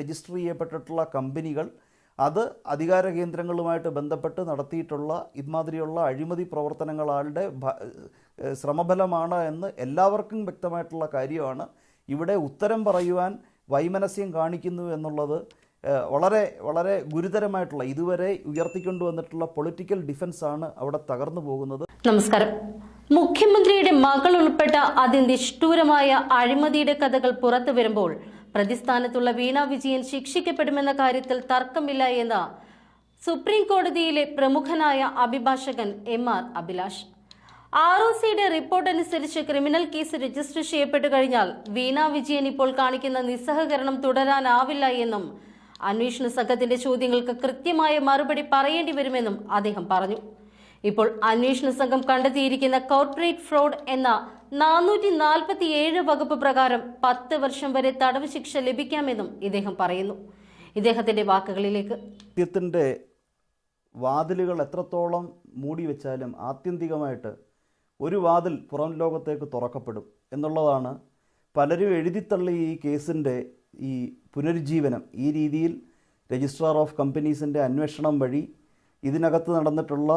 Register ചെയ്യപ്പെട്ടിട്ടുള്ള കമ്പനികൾ അത് അധികാര കേന്ദ്രങ്ങളുമായിട്ട് ബന്ധപ്പെട്ട് നടത്തിയിട്ടുള്ള ഇമാതിരിയുള്ള അഴിമതി പ്രവർത്തനങ്ങളുടെ ശ്രമഫലമാണ് എന്ന് എല്ലാവർക്കും വ്യക്തമായിട്ടുള്ള കാര്യമാണ്. ഇവിടെ ഉത്തരം പറയുവാൻ വൈമനസ്യം കാണിക്കുന്നു എന്നുള്ളത് വളരെ വളരെ ഗുരുതരമായിട്ടുള്ള ഇതുവരെ ഉയർത്തിക്കൊണ്ടുവന്നിട്ടുള്ള പൊളിറ്റിക്കൽ ഡിഫൻസ് ആണ് അവിടെ തകർന്നു പോകുന്നത്. നമസ്കാരം. മുഖ്യമന്ത്രിയുടെ മകൾ ഉൾപ്പെട്ട അതിനിഷ്ഠൂരമായ അഴിമതിയുടെ കഥകൾ പുറത്തു വരുമ്പോൾ പ്രതിസ്ഥാനത്തുള്ള വീണ വിജയൻ ശിക്ഷിക്കപ്പെടുമെന്ന കാര്യത്തിൽ തർക്കമില്ല എന്ന് സുപ്രീം കോടതിയിലെ പ്രമുഖനായ അഭിഭാഷകൻ M R Abhilash. R O സിയുടെ റിപ്പോർട്ട് അനുസരിച്ച് ക്രിമിനൽ കേസ് രജിസ്റ്റർ ചെയ്യപ്പെട്ടു കഴിഞ്ഞാൽ വീണ വിജയൻ ഇപ്പോൾ കാണിക്കുന്ന നിസ്സഹകരണം തുടരാനാവില്ല എന്നും അന്വേഷണ സംഘത്തിന്റെ ചോദ്യങ്ങൾക്ക് കൃത്യമായ മറുപടി പറയേണ്ടി വരുമെന്നും അദ്ദേഹം പറഞ്ഞു. ഇപ്പോൾ അന്വേഷണ സംഘം കണ്ടെത്തിയിരിക്കുന്ന കോർപ്പറേറ്റ് ഫ്രോഡ് എന്ന നാനൂറ്റി നാൽപ്പത്തി ഏഴ് വകുപ്പ് പ്രകാരം പത്ത് വർഷം വരെ തടവ് ശിക്ഷ ലഭിക്കാമെന്നും ഇദ്ദേഹം പറയുന്നു. ഇദ്ദേഹത്തിന്റെ വാക്കുകളിലേക്ക്. സത്യത്തിന്റെ വാതിലുകൾ എത്രത്തോളം മൂടി വെച്ചാലും ആത്യന്തികമായിട്ട് ഒരു വാതിൽ പുറം ലോകത്തേക്ക് തുറക്കപ്പെടും എന്നുള്ളതാണ് പലരും എഴുതിത്തള്ളി ഈ കേസിന്റെ ഈ പുനരുജ്ജീവനം. ഈ രീതിയിൽ രജിസ്ട്രാർ ഓഫ് കമ്പനീസിന്റെ അന്വേഷണം വഴി ഇതിനകത്ത് നടന്നിട്ടുള്ള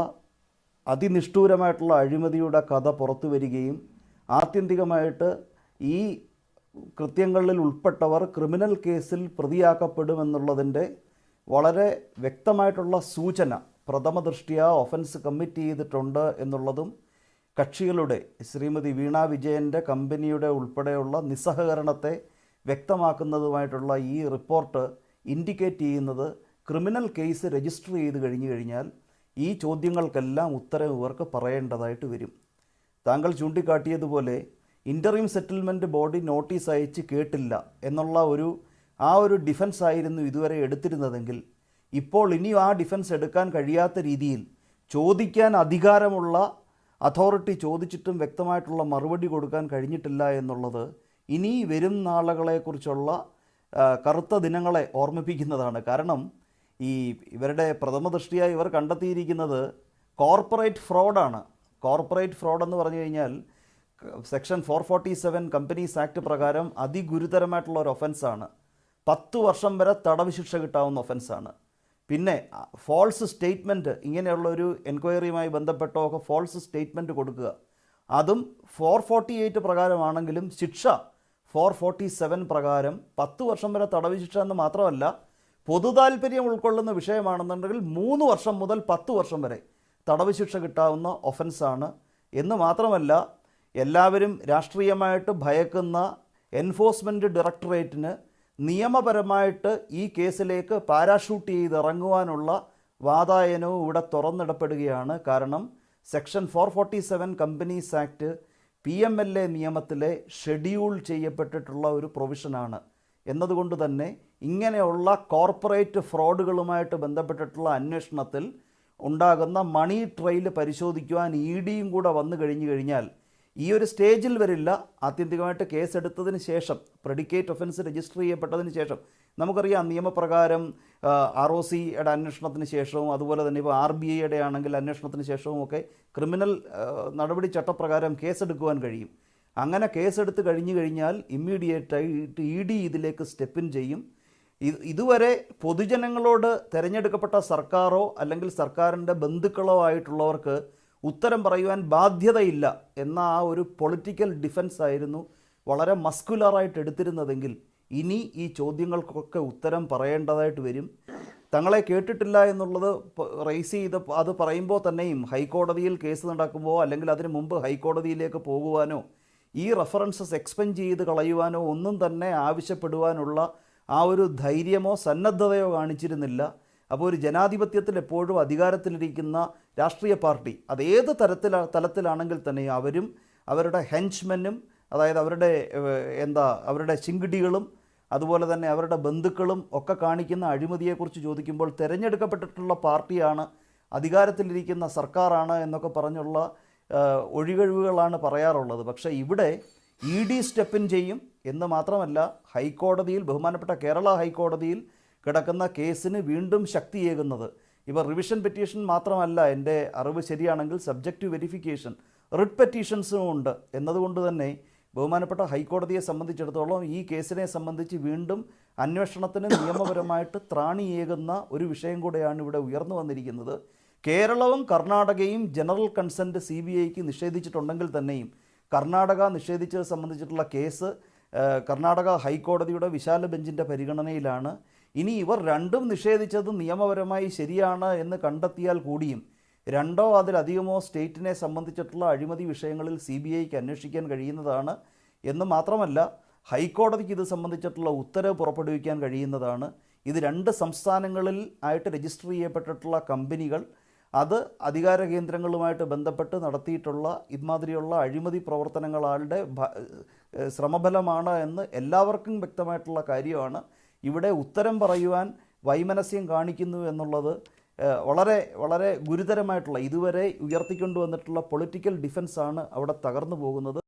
അതിനിഷ്ഠൂരമായിട്ടുള്ള അഴിമതിയുടെ കഥ പുറത്തു വരികയും ആത്യന്തികമായിട്ട് ഈ കൃത്യങ്ങളിൽ ഉൾപ്പെട്ടവർ ക്രിമിനൽ കേസിൽ പ്രതിയാക്കപ്പെടുമെന്നുള്ളതിന്റെ വളരെ വ്യക്തമായിട്ടുള്ള സൂചന പ്രഥമ ദൃഷ്ടിയ ഒഫൻസ് കമ്മിറ്റ് ചെയ്തിട്ടുണ്ട് എന്നുള്ളതും കക്ഷികളുടെ ശ്രീമതി വീണ വിജയന്റെ കമ്പനിയുടെ ഉൾപ്പെടെയുള്ള നിസ്സഹകരണത്തെ വ്യക്തമാക്കുന്നതുമായിട്ടുള്ള ഈ റിപ്പോർട്ട് ഇൻഡിക്കേറ്റ് ചെയ്യുന്നത് ക്രിമിനൽ കേസ് രജിസ്റ്റർ ചെയ്ത് കഴിഞ്ഞു കഴിഞ്ഞാൽ ഈ ചോദ്യങ്ങൾക്കെല്ലാം ഉത്തരം ഇവർക്ക് പറയേണ്ടതായിട്ട് വരും. താങ്കൾ ചൂണ്ടിക്കാട്ടിയതുപോലെ ഇന്ററീം സെറ്റിൽമെന്റ് ബോഡി നോട്ടീസ് അയച്ച് കേട്ടില്ല എന്നുള്ള ഒരു ആ ഒരു ഡിഫൻസ് ആയിരുന്നു ഇതുവരെ എടുത്തിരുന്നതെങ്കിൽ ഇപ്പോൾ ഇനിയും ആ ഡിഫൻസ് എടുക്കാൻ കഴിയാത്ത രീതിയിൽ ചോദിക്കാൻ അധികാരമുള്ള അതോറിറ്റി ചോദിച്ചിട്ടും വ്യക്തമായിട്ടുള്ള മറുപടി കൊടുക്കാൻ കഴിഞ്ഞിട്ടില്ല എന്നുള്ളത് ഇനി വരും നാളുകളെക്കുറിച്ചുള്ള കറുത്ത ദിനങ്ങളെ ഓർമ്മിപ്പിക്കുന്നതാണ്. കാരണം ഈ ഇവരുടെ പ്രഥമ ദൃഷ്ടിയായി ഇവർ കണ്ടെത്തിയിരിക്കുന്നത് കോർപ്പറേറ്റ് ഫ്രോഡാണ് കോർപ്പറേറ്റ് ഫ്രോഡ് എന്ന് പറഞ്ഞു കഴിഞ്ഞാൽ section four forty seven companies act പ്രകാരം അതിഗുരുതരമായിട്ടുള്ള ഒരു ഒഫൻസാണ്. പത്ത് വർഷം വരെ തടവ് ശിക്ഷ കിട്ടാവുന്ന ഒഫൻസാണ്. പിന്നെ ഫോൾസ് സ്റ്റേറ്റ്മെന്റ് ഇങ്ങനെയുള്ള ഒരു എൻക്വയറിയുമായി ബന്ധപ്പെട്ടോ ഒക്കെ ഫോൾസ് സ്റ്റേറ്റ്മെന്റ് കൊടുക്കുക. അതും ഫോർ ഫോർട്ടി എയ്റ്റ് പ്രകാരമാണെങ്കിലും ശിക്ഷ ഫോർ ഫോർട്ടി സെവൻ പ്രകാരം പത്ത് വർഷം വരെ തടവ് ശിക്ഷ എന്ന് മാത്രമല്ല പൊതു താല്പര്യം ഉൾക്കൊള്ളുന്ന വിഷയമാണെന്നുണ്ടെങ്കിൽ മൂന്ന് വർഷം മുതൽ പത്ത് വർഷം വരെ. തടവ് ശിക്ഷ കിട്ടാവുന്ന ഒഫൻസാണ് എന്ന് മാത്രമല്ല എല്ലാവരും രാഷ്ട്രീയമായിട്ട് ഭയക്കുന്ന എൻഫോഴ്സ്മെന്റ് ഡയറക്ടറേറ്റിന് നിയമപരമായിട്ട് ഈ കേസിലേക്ക് പാരാഷൂട്ട് ചെയ്ത് ഇറങ്ങുവാനുള്ള വാതായനവും ഇവിടെ തുറന്നിടപ്പെടുകയാണ്. കാരണം section four forty seven companies act P M L A നിയമത്തിലെ ഷെഡ്യൂൾ ചെയ്യപ്പെട്ടിട്ടുള്ള ഒരു പ്രൊവിഷനാണ് എന്നതുകൊണ്ട് തന്നെ ഇങ്ങനെയുള്ള കോർപ്പറേറ്റ് ഫ്രോഡുകളുമായിട്ട് ബന്ധപ്പെട്ടിട്ടുള്ള അന്വേഷണത്തിൽ ഉണ്ടാകുന്ന മണി ട്രെയിൽ പരിശോധിക്കുവാൻ ഇ ഡിയും കൂടെ വന്നു കഴിഞ്ഞു കഴിഞ്ഞാൽ ഈ ഒരു സ്റ്റേജിൽ വരില്ല. ആത്യന്തികമായിട്ട് കേസ് എടുത്തതിന് ശേഷം പ്രെഡിക്കേറ്റ് ഒഫൻസ് രജിസ്റ്റർ ചെയ്യപ്പെട്ടതിന് ശേഷം നമുക്കറിയാം നിയമപ്രകാരം ആർ ഒ സിയുടെ അന്വേഷണത്തിന് ശേഷവും അതുപോലെ തന്നെ ഇപ്പോൾ ആർ ബി ഐയുടെ ആണെങ്കിൽ അന്വേഷണത്തിന് ശേഷവും ഒക്കെ ക്രിമിനൽ നടപടി ചട്ടപ്രകാരം കേസെടുക്കുവാൻ കഴിയും. അങ്ങനെ കേസെടുത്ത് കഴിഞ്ഞു കഴിഞ്ഞാൽ ഇമ്മീഡിയറ്റായിട്ട് ഇ ഡി ഇതിലേക്ക് സ്റ്റെപ്പിൻ ചെയ്യും. ഇത് ഇതുവരെ പൊതുജനങ്ങളോട് തിരഞ്ഞെടുക്കപ്പെട്ട സർക്കാരോ അല്ലെങ്കിൽ സർക്കാരിന്റെ ബന്ധുക്കളോ ആയിട്ടുള്ളവർക്ക് ഉത്തരം പറയുവാൻ ബാധ്യതയില്ല എന്ന ആ ഒരു പൊളിറ്റിക്കൽ ഡിഫൻസ് ആയിരുന്നു വളരെ മസ്കുലറായിട്ട് എടുത്തിരുന്നതെങ്കിൽ ഇനി ഈ ചോദ്യങ്ങൾക്കൊക്കെ ഉത്തരം പറയേണ്ടതായിട്ട് വരും. തങ്ങളെ കേട്ടിട്ടില്ല എന്നുള്ളത് റേസ് ചെയ്ത് അത് പറയുമ്പോൾ തന്നെയും ഹൈക്കോടതിയിൽ കേസ് നടക്കുമ്പോൾ അല്ലെങ്കിൽ അതിനു മുമ്പ് ഹൈക്കോടതിയിലേക്ക് പോകുവാനോ ഈ റെഫറൻസസ് എക്സ്പെൻഡ് ചെയ്ത് കളയുവാനോ ഒന്നും തന്നെ ആവശ്യപ്പെടുവാനുള്ള ആ ഒരു ധൈര്യമോ സന്നദ്ധതയോ കാണിച്ചിരുന്നില്ല. അപ്പോൾ ഒരു ജനാധിപത്യത്തിൽ എപ്പോഴും അധികാരത്തിലിരിക്കുന്ന രാഷ്ട്രീയ പാർട്ടി അത് ഏത് തരത്തിൽ തലത്തിലാണെങ്കിൽ തന്നെ അവരും അവരുടെ ഹെൻച്ച്മെനും അതായത് അവരുടെ എന്താ അവരുടെ ചിങ്കിടികളും അതുപോലെ തന്നെ അവരുടെ ബന്ധുക്കളും ഒക്കെ കാണിക്കുന്ന അഴിമതിയെക്കുറിച്ച് ചോദിക്കുമ്പോൾ തിരഞ്ഞെടുക്കപ്പെട്ടിട്ടുള്ള പാർട്ടിയാണ് അധികാരത്തിലിരിക്കുന്ന സർക്കാരാണ് എന്നൊക്കെ പറഞ്ഞുള്ള ഒഴികഴിവുകളാണ് പറയാറുള്ളത്. പക്ഷേ ഇവിടെ ഇ ഡി സ്റ്റെപ്പിൻ ചെയ്യും എന്ന് മാത്രമല്ല ഹൈക്കോടതിയിൽ ബഹുമാനപ്പെട്ട കേരള ഹൈക്കോടതിയിൽ കിടക്കുന്ന കേസിന് വീണ്ടും ശക്തിയേകുന്നത്. ഇവ റിവിഷൻ പെറ്റീഷൻ മാത്രമല്ല എന്റെ അറിവ് ശരിയാണെങ്കിൽ സബ്ജക്റ്റ് വെരിഫിക്കേഷൻ റിട്ട് പെറ്റീഷൻസും ഉണ്ട്. എന്നതുകൊണ്ട് തന്നെ ബഹുമാനപ്പെട്ട ഹൈക്കോടതിയെ സംബന്ധിച്ചിടത്തോളം ഈ കേസിനെ സംബന്ധിച്ച് വീണ്ടും അന്വേഷണത്തിന് നിയമപരമായിട്ട് ത്രാണിയേകുന്ന ഒരു വിഷയം കൂടെയാണ് ഇവിടെ ഉയർന്നു വന്നിരിക്കുന്നത്. കേരളവും കർണാടകയും ജനറൽ കൺസെന്റ് സി ബി ഐക്ക് നിഷേധിച്ചിട്ടുണ്ടെങ്കിൽ തന്നെയും കർണാടക നിഷേധിച്ചത് സംബന്ധിച്ചിട്ടുള്ള കേസ് കർണാടക ഹൈക്കോടതിയുടെ വിശാല ബെഞ്ചിന്റെ പരിഗണനയിലാണ്. ഇനി ഇവർ രണ്ടും നിഷേധിച്ചത് നിയമപരമായി ശരിയാണ് എന്ന് കണ്ടെത്തിയാൽ കൂടിയും രണ്ടോ അതിലധികമോ സ്റ്റേറ്റിനെ സംബന്ധിച്ചിട്ടുള്ള അഴിമതി വിഷയങ്ങളിൽ സി ബി ഐക്ക് അന്വേഷിക്കാൻ കഴിയുന്നതാണ് എന്ന് മാത്രമല്ല ഹൈക്കോടതിക്ക് ഇത് സംബന്ധിച്ചിട്ടുള്ള ഉത്തരവ് പുറപ്പെടുവിക്കാൻ കഴിയുന്നതാണ്. ഇത് രണ്ട് സംസ്ഥാനങ്ങളിൽ ആയിട്ട് രജിസ്റ്റർ ചെയ്യപ്പെട്ടിട്ടുള്ള കമ്പനികൾ അത് അധികാര കേന്ദ്രങ്ങളുമായിട്ട് ബന്ധപ്പെട്ട് നടത്തിയിട്ടുള്ള ഇമാതിരിയുള്ള അഴിമതി പ്രവർത്തനങ്ങളുടെ ശ്രമഫലമാണ് എന്ന് എല്ലാവർക്കും വ്യക്തമായിട്ടുള്ള കാര്യമാണ്. ഇവിടെ ഉത്തരം പറയുവാൻ വൈമനസ്യം കാണിക്കുന്നു എന്നുള്ളത് വളരെ വളരെ ഗുരുതരമായിട്ടുള്ള ഇതുവരെ ഉയർത്തിക്കൊണ്ടുവന്നിട്ടുള്ള പൊളിറ്റിക്കൽ ഡിഫൻസാണ് അവിടെ തകർന്നു പോകുന്നത്.